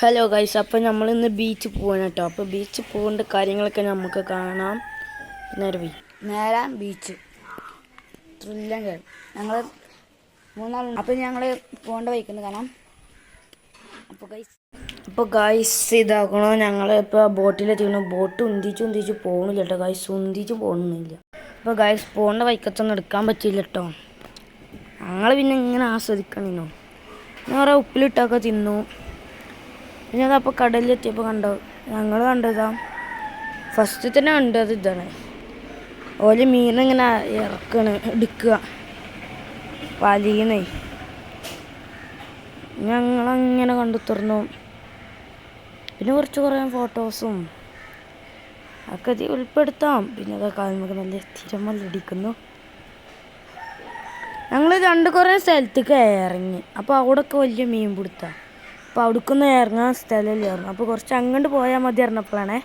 Hello guys അപ്പോൾ നമ്മൾ ഇന്ന് ബീച്ച് പോവാണ് കേട്ടോ അപ്പോൾ ബീച്ച് പോകേണ്ട കാര്യങ്ങളൊക്കെ നമുക്ക് കാണാം. നേരവി. നേരാ ബീച്ച് ബീച്ച് കേൾ ഞങ്ങൾ മൂന്നാൾ അപ്പോൾ ഞങ്ങൾ പോകേണ്ട ബൈക്കുണ്ട് കാണാം. അപ്പോൾ ഗൈസ് അപ്പോൾ ഗൈസ് ഇതാക്കണോ? ഞങ്ങൾ ഇപ്പോൾ ബോട്ടിലെത്തിക്കണോ ബോട്ട് ഉന്തിച്ച് ഉന്തിച്ച് പോകണില്ല കേട്ടോ ഗൈസ് ഉന്തിച്ച് പോകണമെന്നില്ല അപ്പോൾ ഗൈസ് പോകേണ്ട വൈക്കത്തൊന്നും എടുക്കാൻ പറ്റില്ല കേട്ടോ ഞങ്ങൾ പിന്നെ ഇങ്ങനെ ആസ്വദിക്കണോ ഞാൻ കുറേ ഉപ്പിലിട്ടൊക്കെ തിന്നു. പിന്നെ അതപ്പോൾ കടലിലെത്തിയപ്പോൾ കണ്ടോ? ഞങ്ങൾ കണ്ടതാ. ഫസ്റ്റ് തന്നെ കണ്ടത് ഇതാണ്. ഓൽ മീനിങ്ങനെ ഇറക്കണ് എടുക്കുക. വലിയണേ. ഞങ്ങളങ്ങനെ കണ്ടു തുറന്നു. പിന്നെ കുറച്ച് കുറേ ഫോട്ടോസും ഒക്കെ ഉൾപ്പെടുത്താം. പിന്നെ അതൊക്കെ നമുക്ക് നല്ല തിരമല്ലടിക്കുന്നു ഞങ്ങൾ രണ്ട് കുറേ സ്ഥലത്തേക്ക് ഇറങ്ങി. അപ്പോൾ അവിടെയൊക്കെ വലിയ മീൻ പിടുത്താണ് അപ്പോൾ അവിടേക്കൊന്നും ഇറങ്ങാൻ സ്ഥലമില്ലായിരുന്നു അപ്പോൾ കുറച്ച് അങ്ങോട്ട് പോയാൽ മതി ഇറങ്ങപ്പോഴാണേ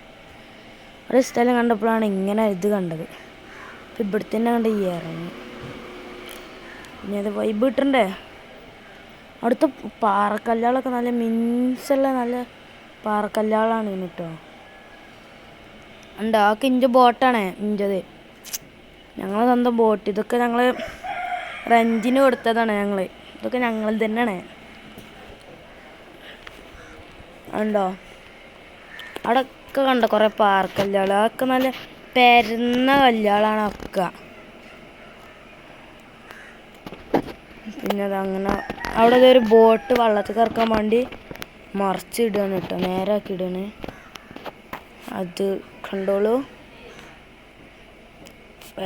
ഒരു സ്ഥലം കണ്ടപ്പോഴാണ് ഇങ്ങനെ ഇത് കണ്ടത്. അപ്പോൾ ഇവിടെ തന്നെ കണ്ട് ഈ ഇറങ്ങി. പിന്നെ അത് വൈബ് കിട്ടണ്ടേ? അവിടുത്തെ പാറക്കല്ലുകളൊക്കെ നല്ല മിൻസുള്ള നല്ല പാറക്കല്ലുകളാണ് ഇതിന് കേട്ടോ ഉണ്ട് ആ ഇഞ്ച ബോട്ടാണ് ഇഞ്ചത് ഞങ്ങൾ സ്വന്തം ബോട്ട് ഇതൊക്കെ ഞങ്ങൾ റെന്റിന് കൊടുത്തതാണ് ഞങ്ങൾ ഇതൊക്കെ ഞങ്ങൾ തന്നെയാണ്. ഉണ്ടോ? അവിടെ ഒക്കെ കണ്ട കുറേ കല്യാണം അതൊക്കെ നല്ല പെരുന്ന കല്ലുകളാണ് ഒക്കെ. പിന്നെ അതങ്ങനെ അവിടെ ഒരു ബോട്ട് വള്ളത്തിൽ കറക്കാൻ വേണ്ടി മറിച്ചിടുകയാണ് കേട്ടോ നേരാക്കി ഇടുകയാണ് അത് കണ്ടോളൂ.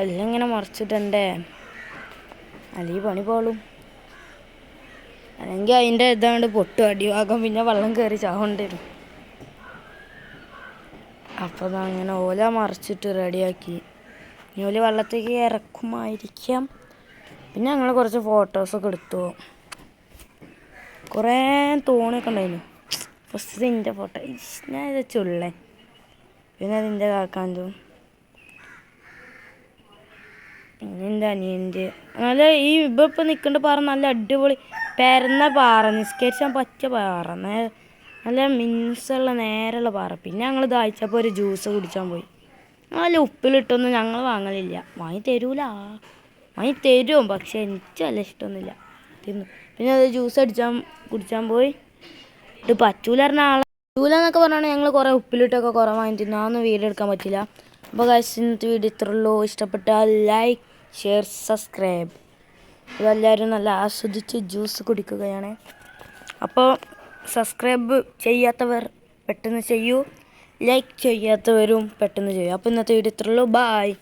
എല്ലാം ഇങ്ങനെ മറിച്ചിടണ്ടേ അല്ലെങ്കിൽ പണി പോളും. അല്ലെങ്കിൽ അതിന്റെ ഇതാണ്ട് പൊട്ടും അടിഭാഗം പിന്നെ വെള്ളം കയറി ചാവേണ്ടി വരും. അപ്പോൾ അങ്ങനെ ഓല മറിച്ചിട്ട് റെഡിയാക്കി. ഇനി ഓല വെള്ളത്തേക്ക് ഇറക്കുമായിരിക്കാം. പിന്നെ ഞങ്ങൾ കുറച്ച് ഫോട്ടോസൊക്കെ എടുത്തു. കുറേ തോണിയൊക്കെ ഉണ്ടായിരുന്നു ഫസ്റ്റ് എന്റെ ഫോട്ടോ ഞാൻ ഇത് ചുള്ളേ. പിന്നെ അതിന്റെ കാക്കാന്റെ. പിന്നെ എന്റെ അനിയന്റെ. നല്ല ഈ ഇപ്പം നിൽക്കേണ്ട പാറ നല്ല അടിപൊളി പരന്ന പാറ നിസ്കരിച്ചാൻ പറ്റിയ പാറ നല്ല മിൻസുള്ള നേരെയുള്ള പാറ. പിന്നെ ഞങ്ങൾ ദാഹിച്ചപ്പോൾ ഒരു ജ്യൂസ് കുടിച്ചാൻ പോയി. നല്ല ഉപ്പിലിട്ടൊന്നും ഞങ്ങൾ വാങ്ങലില്ല. വാങ്ങി തരൂല. വാങ്ങി തരും പക്ഷേ എനിക്ക് നല്ല ഇഷ്ടമൊന്നുമില്ല. തിന്നു. പിന്നെ അത് ജ്യൂസ് അടിച്ചാൻ കുടിച്ചാൻ പോയി. ഇത് പറ്റൂല പറഞ്ഞ ആളെ. പറ്റൂല എന്നൊക്കെ പറഞ്ഞാൽ ഞങ്ങൾ കുറേ ഉപ്പിലിട്ടൊക്കെ കുറേ വാങ്ങി തിന്നു. അതൊന്നും വീഡിയോ എടുക്കാൻ പറ്റില്ല. അപ്പോൾ കാശ് ഇന്നത്തെ വീഡിയോ ഇത്രയുള്ളൂ ഇഷ്ടപ്പെട്ടാൽ ലൈക്ക് ഷെയർ സബ്സ്ക്രൈബ് ഇതെല്ലാവരും നല്ല ആസ്വദിച്ച് ജ്യൂസ് കുടിക്കുകയാണ്. അപ്പോൾ സബ്സ്ക്രൈബ് ചെയ്യാത്തവർ പെട്ടെന്ന് ചെയ്യൂ ലൈക്ക് ചെയ്യാത്തവരും പെട്ടെന്ന് ചെയ്യൂ. അപ്പോൾ ഇന്നത്തെ വീഡിയോ ഇത്രയുള്ളൂ ബായ്